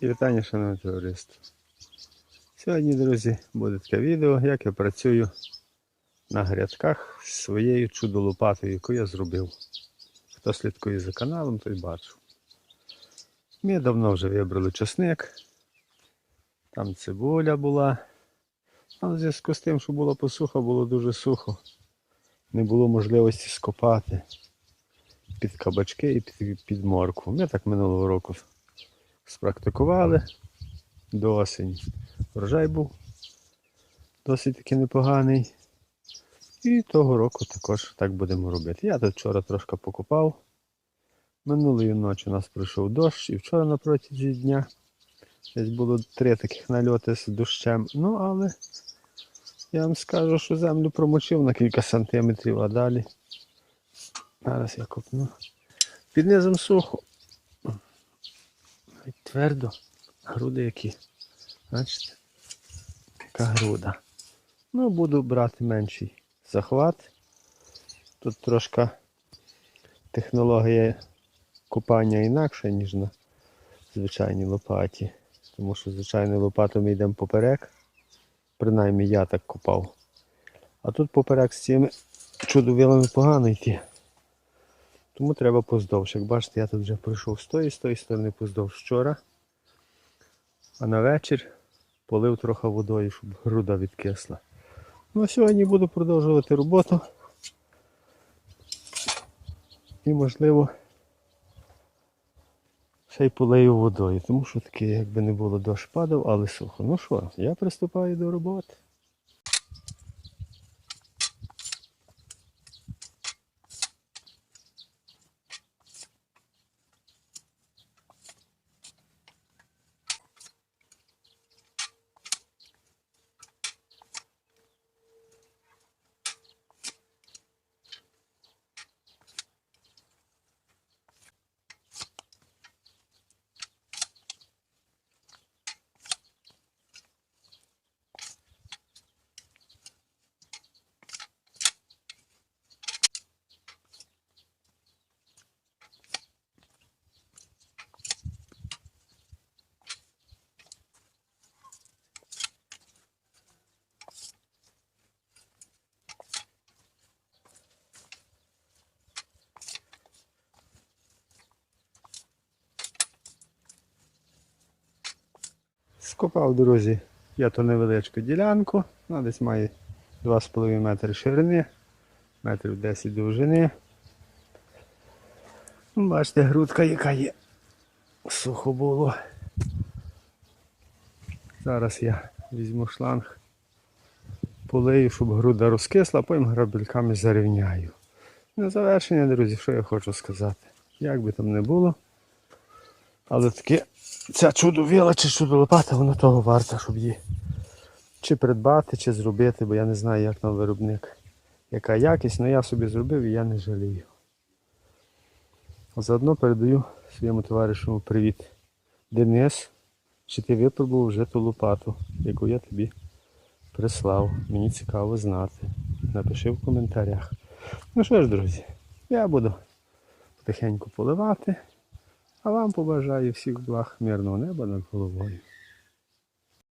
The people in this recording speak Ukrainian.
І вітання, шановне товариство. Сьогодні, друзі, буде таке відео, як я працюю на грядках з своєю чудо-лопатою, яку я зробив. Хто слідкує за каналом, той бачив. Ми давно вже вибрали часник. Там цибуля була. Але в зв'язку з тим, що була посуха, було дуже сухо. Не було можливості скопати під кабачки і під, під моркву. Ми так минулого року спрактикували до осені. Врожай був досить таки непоганий. І того року також так будемо робити. Я тут вчора трошки покупав. Минулої ночі у нас пройшов дощ і вчора на протязі дня. Десь було три таких нальоти з дощем. Ну, але я вам скажу, що землю промочив на кілька сантиметрів, а далі. Зараз я копну. Під низом сухо. Навіть твердо. Груди які. Бачите? Яка груда. Ну, буду брати менший захват. Тут трошки технологія купання інакша, ніж на звичайній лопаті. Тому що звичайною лопатою ми йдемо поперек. Принаймні я так купав. А тут поперек з цими чудовилами погано йти. Тому треба поздовж. Як бачите, я тут вже пройшов з тої, з тої сторони поздовж вчора. А на вечір полив трохи водою, щоб груда відкисла. Ну а сьогодні буду продовжувати роботу. І можливо ще й полию водою, тому що таке, якби не було дощ падав, але сухо. Ну що, я приступаю до роботи. Скопав, друзі, я то невеличку ділянку, вона десь має 2,5 метри ширини, метрів 10 довжини. Ну, Бачите, грудка яка є. Сухо було. Зараз я візьму шланг, полию, щоб груда розкисла, потім грабельками зарівняю. На завершення, друзі, що я хочу сказати. Як би там не було. Але таке ця чудовіла чи чудолопата, воно того варта, щоб її чи придбати, чи зробити, бо я не знаю, як там виробник, яка якість, але я собі зробив і я не жалію. Заодно передаю своєму товаришу привіт. Денис, чи ти випробував вже ту лопату, яку я тобі прислав. Мені цікаво знати. Напиши в коментарях. Ну що ж, друзі, я буду потихеньку поливати. А вам побажаю всіх благ мирного неба над головою.